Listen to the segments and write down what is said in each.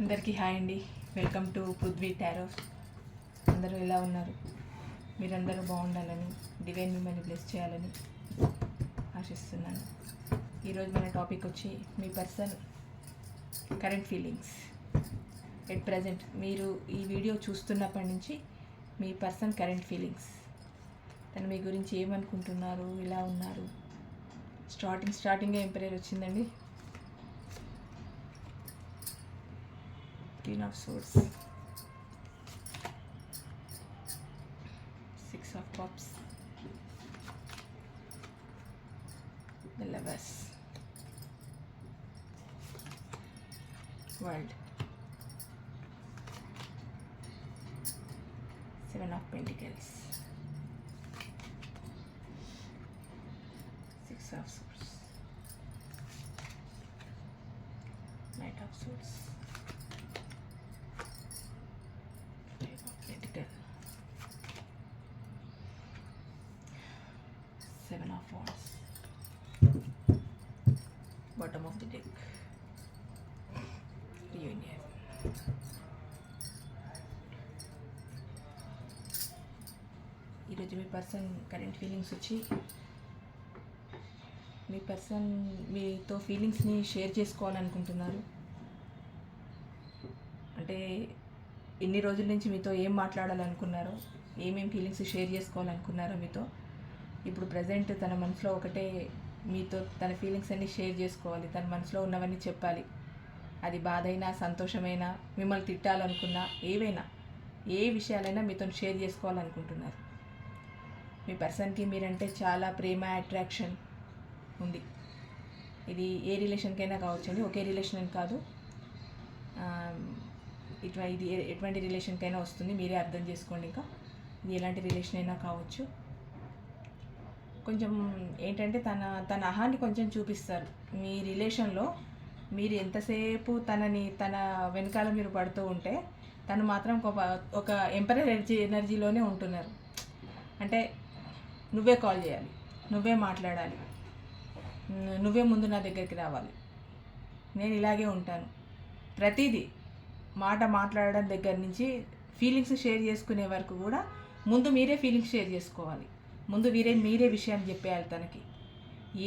అందరికీ హాయ్ అండి. Welcome to Prithvi Taurus అందరూ ఎలా ఉన్నారు? మీరందరూ బాగుండాలని డివైన్ మిమ్మల్ని బ్లెస్ చేయాలని ఆశిస్తున్నాను. ఈరోజు మన టాపిక్ వచ్చి మీ person current feelings. At present మీరు ఈ వీడియో చూస్తున్నప్పటి నుంచి మీ పర్సన్ కరెంట్ ఫీలింగ్స్. తను మీ గురించి ఏమనుకుంటున్నారు ఇలా ఉన్నారు? స్టార్టింగ్ స్టార్టింగే ఎంపైర్ వచ్చిందండి. Queen of Swords, Six of Cups, the Lovers, World, Seven of Pentacles, Six of Swords, Knight of Swords. Bottom of the deck. Reunion. ఈరోజు మీ పర్సన్ కరెంట్ ఫీలింగ్స్ వచ్చి మీ పర్సన్ మీతో ఫీలింగ్స్ని షేర్ చేసుకోవాలనుకుంటున్నారు అంటే ఎన్ని రోజుల నుంచి మీతో ఏం మాట్లాడాలనుకున్నారో ఏమేమి ఫీలింగ్స్ షేర్ చేసుకోవాలనుకున్నారో మీతో ఇప్పుడు ప్రజెంట్ తన మనసులో ఒకటే మీతో తన ఫీలింగ్స్ అన్నీ షేర్ చేసుకోవాలి తన మనసులో ఉన్నవన్నీ చెప్పాలి. అది బాధైనా సంతోషమైనా మిమ్మల్ని తిట్టాలనుకున్నా ఏవైనా ఏ విషయాలైనా మీతో షేర్ చేసుకోవాలనుకుంటున్నారు. మీ పర్సన్కి మీరంటే చాలా ప్రేమ అట్రాక్షన్ ఉంది. ఇది ఏ రిలేషన్కైనా కావచ్చండి. ఒకే రిలేషన్ అని కాదు. ఇటు ఇది ఎటువంటి రిలేషన్కైనా వస్తుంది. మీరే అర్థం చేసుకోండి ఇంకా. ఇది ఎలాంటి రిలేషన్ అయినా కావచ్చు. కొంచెం ఏంటంటే తన తన అహాన్ని కొంచెం చూపిస్తారు. మీ రిలేషన్లో మీరు ఎంతసేపు తనని తన వెనకాల మీరు పడుతూ ఉంటే తను మాత్రం ఒక ఒక ఎంపరర్ ఎనర్జీ ఎనర్జీలోనే ఉంటున్నారు. అంటే నువ్వే కాల్ చేయాలి నువ్వే మాట్లాడాలి నువ్వే ముందు నా దగ్గరికి రావాలి. నేను ఇలాగే ఉంటాను. ప్రతిదీ మాట మాట్లాడడం దగ్గర నుంచి ఫీలింగ్స్ షేర్ చేసుకునే వరకు కూడా ముందు మీరే ఫీలింగ్స్ షేర్ చేసుకోవాలి. ముందు వీరే మీరే విషయాన్ని చెప్పేయాలి తనకి.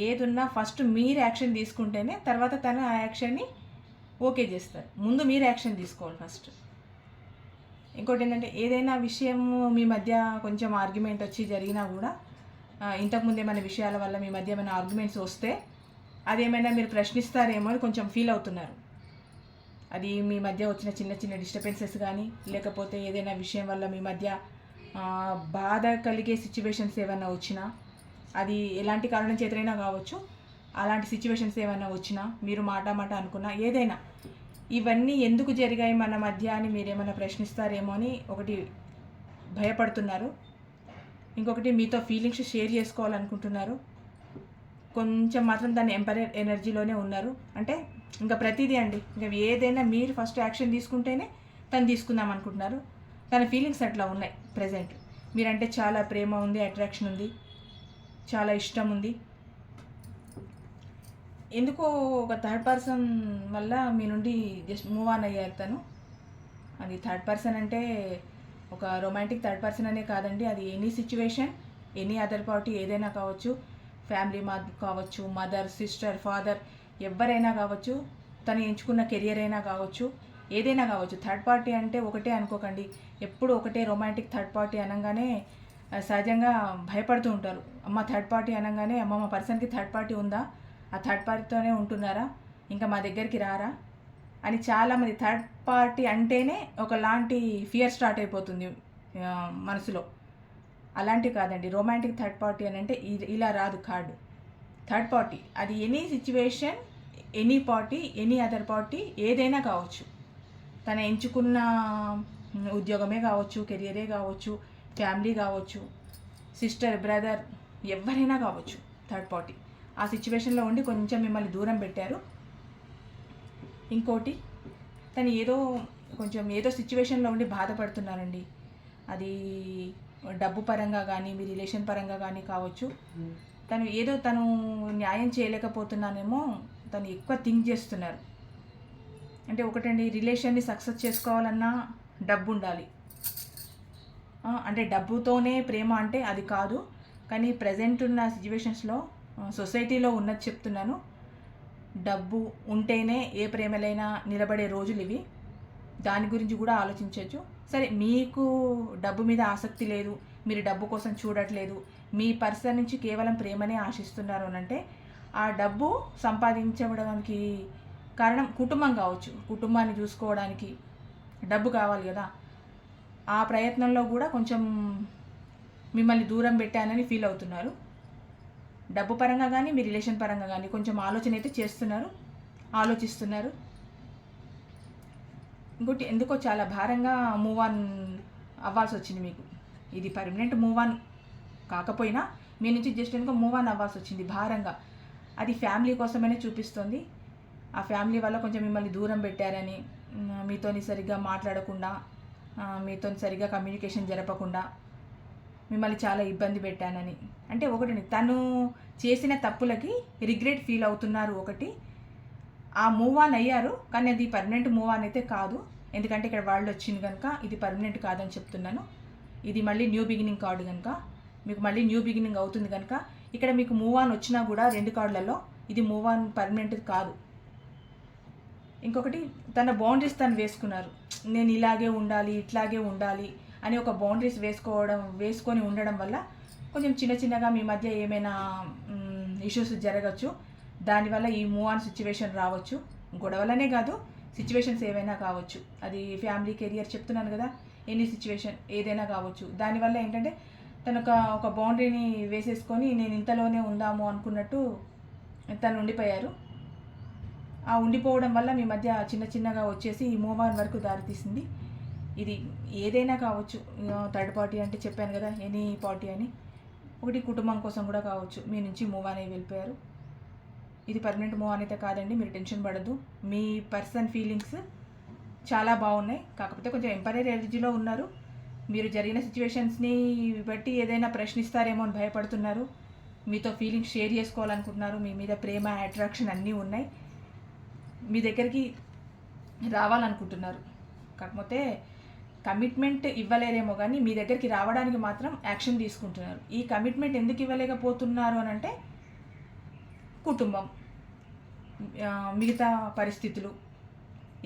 ఏదున్నా ఫస్ట్ మీరు యాక్షన్ తీసుకుంటేనే తర్వాత తను ఆ యాక్షన్ని ఓకే చేస్తారు. ముందు మీరు యాక్షన్ తీసుకోవాలి ఫస్ట్. ఇంకోటి ఏంటంటే ఏదైనా విషయం మీ మధ్య కొంచెం ఆర్గ్యుమెంట్ వచ్చి జరిగినా కూడా ఇంతకుముందు ఏమైనా విషయాల వల్ల మీ మధ్య ఏమైనా ఆర్గ్యుమెంట్స్ వస్తే అదేమైనా మీరు ప్రశ్నిస్తారేమో అని కొంచెం ఫీల్ అవుతున్నారు. అది మీ మధ్య వచ్చిన చిన్న చిన్న డిస్టర్బెన్సెస్ కానీ లేకపోతే ఏదైనా విషయం వల్ల మీ మధ్య బాధ కలిగే సిచ్యువేషన్స్ ఏమైనా వచ్చినా అది ఎలాంటి కారణం చేతనైనా కావచ్చు అలాంటి సిచ్యువేషన్స్ ఏమైనా వచ్చినా మీరు మాట మాట అనుకున్నా ఏదైనా ఇవన్నీ ఎందుకు జరిగాయి మన మధ్య అని మీరేమైనా ప్రశ్నిస్తారేమో అని ఒకటి భయపడుతున్నారు. ఇంకొకటి మీతో ఫీలింగ్స్ షేర్ చేసుకోవాలనుకుంటున్నారు. కొంచెం మాత్రం దాన్ని ఎంపైర్ ఎనర్జీలోనే ఉన్నారు. అంటే ఇంకా ప్రతిదీ అండి ఇంకా ఏదైనా మీరు ఫస్ట్ యాక్షన్ తీసుకుంటేనే తను తీసుకుందాం అనుకుంటున్నారు. తన ఫీలింగ్స్ అట్లా ఉన్నాయి ప్రజెంట్ మీరంటే చాలా ప్రేమ ఉంది అట్రాక్షన్ ఉంది చాలా ఇష్టం ఉంది. ఎందుకో ఒక థర్డ్ పర్సన్ వల్ల మీ నుండి జస్ట్ మూవ్ ఆన్ అయ్యారు తను. అది థర్డ్ పర్సన్ అంటే ఒక రొమాంటిక్ థర్డ్ పర్సన్ అనే కాదండి అది any situation any other party ఏదైనా కావచ్చు ఫ్యామిలీ మా కావచ్చు మదర్ సిస్టర్ ఫాదర్ ఎవరైనా కావచ్చు తను ఎంచుకున్న కెరియర్ అయినా కావచ్చు ఏదైనా కావచ్చు. థర్డ్ పార్టీ అంటే ఒకటే అనుకోకండి ఎప్పుడు ఒకటే రొమాంటిక్ థర్డ్ పార్టీ అనగానే సహజంగా భయపడుతూ ఉంటారు. అమ్మ థర్డ్ పార్టీ అనగానే అమ్మ మా పర్సన్కి థర్డ్ పార్టీ ఉందా? ఆ థర్డ్ పార్టీతోనే ఉంటున్నారా? ఇంకా మా దగ్గరికి రారా? అని చాలామంది థర్డ్ పార్టీ అంటేనే ఒకలాంటి ఫియర్ స్టార్ట్ అయిపోతుంది మనసులో. అలాంటివి కాదండి. రొమాంటిక్ థర్డ్ పార్టీ అని అంటే ఇ- ఇలా రాదు కార్డు థర్డ్ పార్టీ అది any situation any party any other party ఏదైనా కావచ్చు. తను ఎంచుకున్న ఉద్యోగమే కావచ్చు కెరియరే కావచ్చు ఫ్యామిలీ కావచ్చు సిస్టర్ బ్రదర్ ఎవరైనా కావచ్చు థర్డ్ పార్టీ ఆ సిచ్యువేషన్లో ఉండి కొంచెం మిమ్మల్ని దూరం పెట్టారు. ఇంకోటి తను ఏదో కొంచెం ఏదో సిచ్యువేషన్లో ఉండి బాధపడుతున్నారండి. అది డబ్బు పరంగా కానీ మీ రిలేషన్ పరంగా కానీ కావచ్చు. తను ఏదో తను న్యాయం చేయలేకపోతున్నానేమో తను ఎక్కువ థింక్ చేస్తున్నారు. అంటే ఒకటండి రిలేషన్ని సక్సెస్ చేసుకోవాలన్నా డబ్బు ఉండాలి అంటే డబ్బుతోనే ప్రేమ అంటే అది కాదు. కానీ ప్రజెంట్ ఉన్న సిచ్యువేషన్స్లో సొసైటీలో ఉన్నది చెప్తున్నాను. డబ్బు ఉంటేనే ఏ ప్రేమలైనా నిలబడే రోజులు ఇవి. దాని గురించి కూడా ఆలోచించవచ్చు సరే మీకు డబ్బు మీద ఆసక్తి లేదు. మీరు డబ్బు కోసం చూడట్లేదు. మీ పర్సన్ నుంచి కేవలం ప్రేమనే ఆశిస్తున్నారు అని అంటే ఆ డబ్బు సంపాదించడానికి కారణం కుటుంబం కావచ్చు. కుటుంబాన్ని చూసుకోవడానికి. డబ్బు కావాలి కదా. ఆ ప్రయత్నంలో కూడా కొంచెం మిమ్మల్ని దూరం పెట్టానని ఫీల్ అవుతున్నారు. డబ్బు పరంగా కానీ మీ రిలేషన్ పరంగా కానీ కొంచెం ఆలోచన అయితే చేస్తున్నారు ఆలోచిస్తున్నారు. ఇంకోటి ఎందుకో చాలా భారంగా మూవ్ ఆన్ అవ్వాల్సి వచ్చింది మీకు. ఇది పర్మనెంట్ మూవ్ ఆన్ కాకపోయినా మీ నుంచి జస్ట్ ఎందుకో మూవ్ ఆన్ అవ్వాల్సి వచ్చింది భారంగా. అది ఫ్యామిలీ కోసమనే చూపిస్తుంది. ఆ ఫ్యామిలీ వల్ల కొంచెం మిమ్మల్ని దూరం పెట్టారని మీతోని సరిగ్గా మాట్లాడకుండా మీతో సరిగ్గా కమ్యూనికేషన్ జరపకుండా మిమ్మల్ని చాలా ఇబ్బంది పెట్టానని. అంటే ఒకటి తను చేసిన తప్పులకి రిగ్రెట్ ఫీల్ అవుతున్నారు ఒకటి. ఆ మూవ్ ఆన్ అయ్యారు కానీ అది పర్మనెంట్ మూవ్ ఆన్ అయితే కాదు. ఎందుకంటే ఇక్కడ వరల్డ్ వచ్చింది కనుక ఇది పర్మనెంట్ కాదని చెప్తున్నాను. ఇది మళ్ళీ న్యూ బిగినింగ్ కార్డు కనుక మీకు మళ్ళీ న్యూ బిగినింగ్ అవుతుంది కనుక ఇక్కడ మీకు మూవ్ ఆన్ వచ్చినా కూడా రెండు కార్డులలో ఇది మూవ్ ఆన్ పర్మనెంట్ కాదు. ఇంకొకటి తన బౌండరీస్ తను వేసుకున్నారు. నేను ఇలాగే ఉండాలి ఇట్లాగే ఉండాలి అని ఒక బౌండరీస్ వేసుకోవడం వేసుకొని ఉండడం వల్ల కొంచెం చిన్న చిన్నగా మీ మధ్య ఏమైనా ఇష్యూస్ జరగచ్చు. దానివల్ల ఈ మూవ్ ఆన్ సిచ్యువేషన్ రావచ్చు. గొడవలనే కాదు సిచ్యువేషన్స్ ఏవైనా కావచ్చు. అది ఫ్యామిలీ కెరియర్ చెప్తున్నాను కదా ఎనీ సిచ్యువేషన్ ఏదైనా కావచ్చు. దానివల్ల ఏంటంటే తను ఒక ఒక బౌండరీని వేసేసుకొని నేను ఇంతలోనే ఉందాము అనుకున్నట్టు తను ఉండిపోయారు. ఆ ఉండిపోవడం వల్ల మీ మధ్య చిన్న చిన్నగా వచ్చేసి ఈ మూవ్ ఆన్ వరకు దారితీసింది. ఇది ఏదైనా కావచ్చు థర్డ్ పార్టీ అంటే చెప్పాను కదా ఎనీ పార్టీ అని. ఒకటి కుటుంబం కోసం కూడా కావచ్చు మీ నుంచి మూవ్ అనేవి వెళ్ళిపోయారు. ఇది పర్మనెంట్ మూవ్ అయితే కాదండి మీరు టెన్షన్ పడద్దు. మీ పర్సన్ ఫీలింగ్స్ చాలా బాగున్నాయి. కాకపోతే కొంచెం ఎంపైర్ ఎనర్జీలో ఉన్నారు. మీరు జరిగిన సిచ్యువేషన్స్ని బట్టి ఏదైనా ప్రశ్నిస్తారేమో అని భయపడుతున్నారు. మీతో ఫీలింగ్స్ షేర్ చేసుకోవాలనుకుంటున్నారు. మీ మీద ప్రేమ అట్రాక్షన్ అన్నీ ఉన్నాయి. మీ దగ్గరికి రావాలనుకుంటున్నారు. కాకపోతే కమిట్మెంట్ ఇవ్వలేరేమో కానీ మీ దగ్గరికి రావడానికి మాత్రం యాక్షన్ తీసుకుంటున్నారు. ఈ కమిట్మెంట్ ఎందుకు ఇవ్వలేకపోతున్నారు అని అంటే కుటుంబం. మిగతా పరిస్థితులు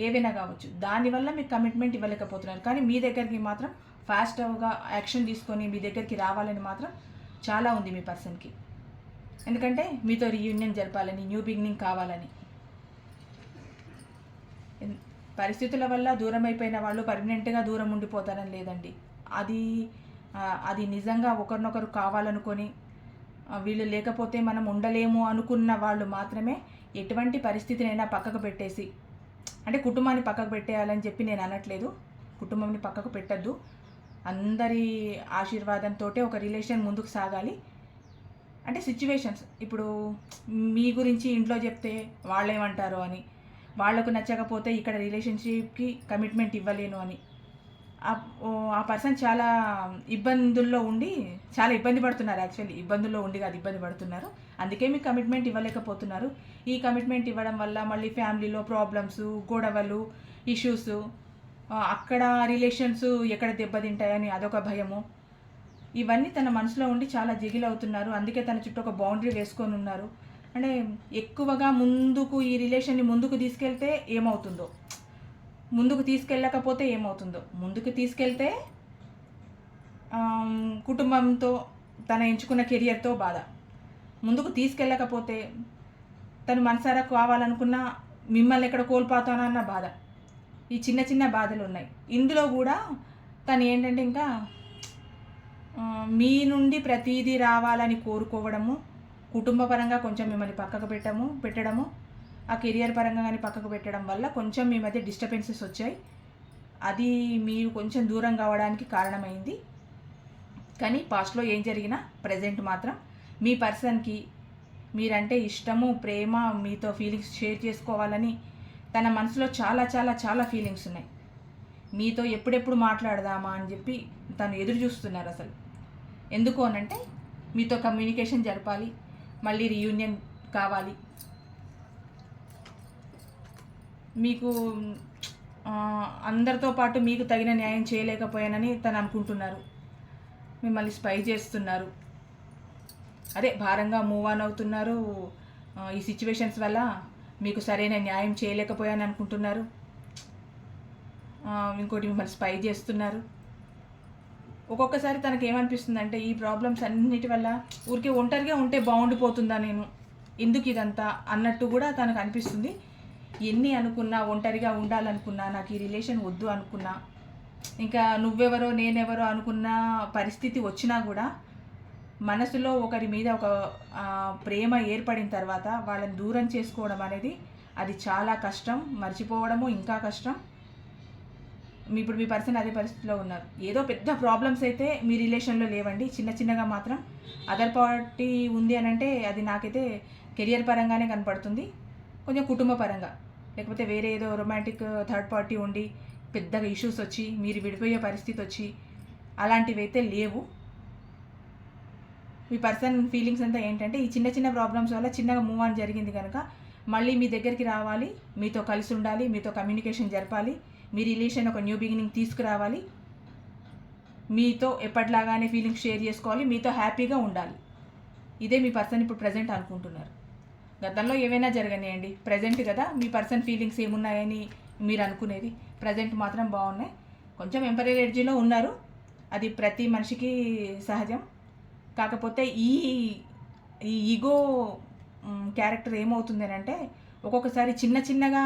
ఏవైనా కావచ్చు. దానివల్ల మీకు కమిట్మెంట్ ఇవ్వలేకపోతున్నారు. కానీ మీ దగ్గరికి మాత్రం ఫాస్ట్గా యాక్షన్ తీసుకొని మీ దగ్గరికి రావాలని మాత్రం చాలా ఉంది మీ పర్సన్కి. ఎందుకంటే మీతో రీయూనియన్ జరపాలని న్యూ బిగినింగ్ కావాలని. పరిస్థితుల వల్ల దూరం అయిపోయిన వాళ్ళు పర్మనెంట్గా దూరం ఉండిపోతారని లేదండి. అది అది నిజంగా ఒకరినొకరు కావాలనుకొని వీళ్ళు లేకపోతే మనం ఉండలేము అనుకున్న వాళ్ళు మాత్రమే ఎటువంటి పరిస్థితినైనా పక్కకు పెట్టేసి అంటే కుటుంబాన్ని పక్కకు పెట్టేయాలని చెప్పి నేను అనట్లేదు. కుటుంబంని పక్కకు పెట్టద్దు. అందరి ఆశీర్వాదంతో ఒక రిలేషన్ ముందుకు సాగాలి. అంటే సిచ్యువేషన్స్. ఇప్పుడు మీ గురించి ఇంట్లో చెప్తే వాళ్ళేమంటారు అని వాళ్ళకు నచ్చకపోతే ఇక్కడ రిలేషన్షిప్కి కమిట్మెంట్ ఇవ్వలేను అని. ఆ- పర్సన్ చాలా ఇబ్బందుల్లో ఉండి చాలా ఇబ్బంది పడుతున్నారు యాక్చువల్లీ ఇబ్బందుల్లో ఉండి కాదు ఇబ్బంది పడుతున్నారు. అందుకే మీకు కమిట్మెంట్ ఇవ్వలేకపోతున్నారు. ఈ కమిట్మెంట్ ఇవ్వడం వల్ల మళ్ళీ ఫ్యామిలీలో ప్రాబ్లమ్స్ గొడవలు ఇష్యూస్ అక్కడ రిలేషన్స్ ఎక్కడ దెబ్బతింటాయని అదొక భయము. ఇవన్నీ తన మనసులో ఉండి చాలా జిగిల్ అవుతున్నారు అందుకే తన చుట్టూ ఒక బౌండరీ వేసుకొని ఉన్నారు. అంటే ఎక్కువగా ముందుకు ఈ రిలేషన్ని ముందుకు తీసుకెళ్తే ఏమవుతుందో. ముందుకు తీసుకెళ్ళకపోతే ఏమవుతుందో. ముందుకు తీసుకెళ్తే కుటుంబంతో తన ఎంచుకున్న కెరియర్తో బాధ. ముందుకు తీసుకెళ్ళకపోతే తను మనసారా కావాలనుకున్న మిమ్మల్ని ఎక్కడ కోల్పోతానన్న బాధ. ఈ చిన్న చిన్న బాధలు ఉన్నాయి. ఇందులో కూడా తను ఏంటంటే ఇంకా మీ నుండి ప్రతిదీ రావాలని కోరుకోవడము కుటుంబ పరంగా కొంచెం మిమ్మల్ని పక్కకు పెట్టము పెట్టడము ఆ కెరియర్ పరంగా కానీ పక్కకు పెట్టడం వల్ల కొంచెం మీ మధ్య డిస్టర్బెన్సెస్ వచ్చాయి. అది మీరు కొంచెం దూరం కావడానికి కారణమైంది. కానీ పాస్ట్లో ఏం జరిగినా ప్రజెంట్ మాత్రం మీ పర్సన్కి మీరంటే ఇష్టము ప్రేమ మీతో ఫీలింగ్స్ షేర్ చేసుకోవాలని తన మనసులో చాలా చాలా చాలా ఫీలింగ్స్ ఉన్నాయి. మీతో ఎప్పుడెప్పుడు మాట్లాడదామా అని చెప్పి తను ఎదురు చూస్తున్నారు అసలు. ఎందుకు అనంటే మీతో కమ్యూనికేషన్ జరపాలి మళ్ళీ రీయూనియన్ కావాలి. మీకు అందరితో పాటు మీకు తగిన న్యాయం చేయలేకపోయానని తను అనుకుంటున్నారు. మిమ్మల్ని స్పై చేస్తున్నారు. అదే భారంగా మూవ్ ఆన్ అవుతున్నారు. ఈ సిచ్యువేషన్స్ వల్ల మీకు సరైన న్యాయం చేయలేకపోయాను అనుకుంటున్నారు. ఇంకోటి మిమ్మల్ని స్పై చేస్తున్నారు. ఒక్కొక్కసారి తనకి ఏమనిపిస్తుంది అంటే ఈ ప్రాబ్లమ్స్ అన్నిటి వల్ల ఊరికే ఒంటరిగా ఉంటే బాగుండిపోతుందా నేను? ఎందుకు ఇదంతా? అన్నట్టు కూడా తనకు అనిపిస్తుంది ఎన్ని అనుకున్నా ఒంటరిగా ఉండాలనుకున్నా నాకు ఈ రిలేషన్ వద్దు అనుకున్నా ఇంకా నువ్వెవరో నేనెవరో అనుకున్న పరిస్థితి వచ్చినా కూడా మనసులో ఒకరి మీద ఒక ప్రేమ ఏర్పడిన తర్వాత వాళ్ళని దూరం చేసుకోవడం అనేది అది చాలా కష్టం మర్చిపోవడము ఇంకా కష్టం. ఇప్పుడు మీ పర్సన్ అదే పరిస్థితిలో ఉన్నారు. ఏదో పెద్ద ప్రాబ్లమ్స్ అయితే మీ రిలేషన్లో లేవండి. చిన్న చిన్నగా మాత్రం అదర్ పార్టీ ఉంది అని అంటే అది నాకైతే కెరియర్ పరంగానే కనపడుతుంది. కొంచెం కుటుంబ పరంగా. లేకపోతే వేరే ఏదో రొమాంటిక్ థర్డ్ పార్టీ ఉండి పెద్దగా ఇష్యూస్ వచ్చి మీరు విడిపోయే పరిస్థితి వచ్చి అలాంటివి అయితే లేవు. మీ పర్సన్ ఫీలింగ్స్ అంతా ఏంటంటే ఈ చిన్న చిన్న ప్రాబ్లమ్స్ వల్ల చిన్నగా మూవ్ ఆన్ జరిగింది కనుక మళ్ళీ మీ దగ్గరికి రావాలి. మీతో కలిసి ఉండాలి. మీతో కమ్యూనికేషన్ జరపాలి. మీ రిలేషన్ ఒక న్యూ బిగినింగ్ తీసుకురావాలి. మీతో ఎప్పటిలాగానే ఫీలింగ్స్ షేర్ చేసుకోవాలి. మీతో హ్యాపీగా ఉండాలి. ఇదే మీ పర్సన్ ఇప్పుడు ప్రజెంట్ అనుకుంటున్నారు. గతంలో ఏవైనా జరగనియండి. ప్రజెంట్ కదా మీ పర్సన్ ఫీలింగ్స్ ఏమున్నాయని మీరు అనుకునేది. ప్రజెంట్ మాత్రం బాగున్నాయి. కొంచెం ఎంపరీ ఎనర్జీలో ఉన్నారు. అది ప్రతి మనిషికి సహజం. కాకపోతే ఈ ఈ ఈగో క్యారెక్టర్ ఏమవుతుంది అని అంటే ఒక్కొక్కసారి చిన్న చిన్నగా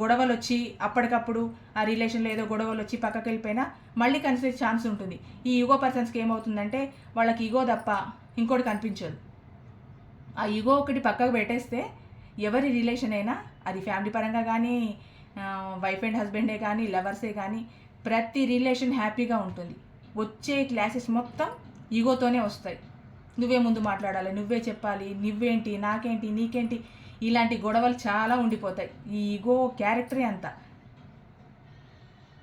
గొడవలు వచ్చి అప్పటికప్పుడు ఆ రిలేషన్లో ఏదో గొడవలు వచ్చి పక్కకి వెళ్ళిపోయినా మళ్ళీ కనిపించే ఛాన్స్ ఉంటుంది. ఈ ఈగో పర్సన్స్కి ఏమవుతుందంటే వాళ్ళకి ఈగో తప్ప ఇంకోటి కనిపించదు. ఆ ఈగో ఒకటి పక్కకు పెట్టేస్తే ఎవరి రిలేషన్ అయినా అది ఫ్యామిలీ పరంగా కానీ వైఫ్ అండ్ హస్బెండే కానీ లవర్సే కానీ ప్రతి రిలేషన్ హ్యాపీగా ఉంటుంది. వచ్చే క్లాసెస్ మొత్తం ఈగోతోనే వస్తాయి. నువ్వే ముందు మాట్లాడాలి నువ్వే చెప్పాలి నువ్వేంటి నాకేంటి నీకేంటి ఇలాంటి గొడవలు చాలా ఉండిపోతాయి. ఈ ఈగో క్యారెక్టరే అంత.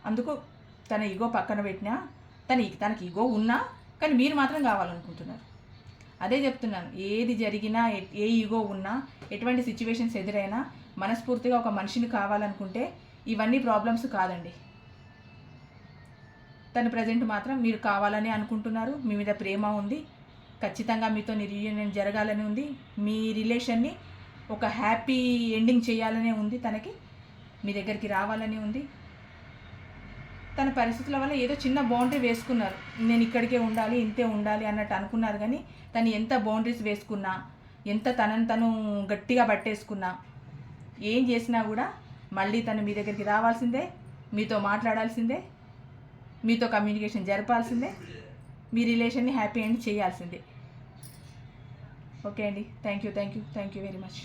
అందుకు తన ఈగో పక్కన పెట్టినా తన తనకి ఈగో ఉన్నా కానీ మీరు మాత్రం కావాలనుకుంటున్నారు. అదే చెప్తున్నాను ఏది జరిగినా ఏ ఈగో ఉన్నా ఎటువంటి సిచ్యువేషన్స్ ఎదురైనా మనస్ఫూర్తిగా ఒక మనిషిని కావాలనుకుంటే ఇవన్నీ ప్రాబ్లమ్స్ కాదండి. తను ప్రజెంట్ మాత్రం మీరు కావాలని అనుకుంటున్నారు మీ మీద ప్రేమ ఉంది ఖచ్చితంగా మీతో రీయూనియన్ జరగాలని ఉంది మీ రిలేషన్ని ఒక హ్యాపీ ఎండింగ్ చేయాలనే ఉంది తనకి మీ దగ్గరికి రావాలని ఉంది. తన పరిస్థితుల వల్ల ఏదో చిన్న బౌండరీ వేసుకున్నారు. నేను ఇక్కడికే ఉండాలి ఇంతే ఉండాలి అన్నట్టు అనుకున్నారు కానీ తను ఎంత బౌండరీస్ వేసుకున్నా ఎంత తనను తను గట్టిగా పట్టేసుకున్నా ఏం చేసినా కూడా మళ్ళీ తను మీ దగ్గరికి రావాల్సిందే మీతో మాట్లాడాల్సిందే మీతో కమ్యూనికేషన్ జరపాల్సిందే మీ రిలేషన్ని హ్యాపీ ఎండ్ చేయాల్సిందే. ఓకే అండి. Thank you thank you thank you very much.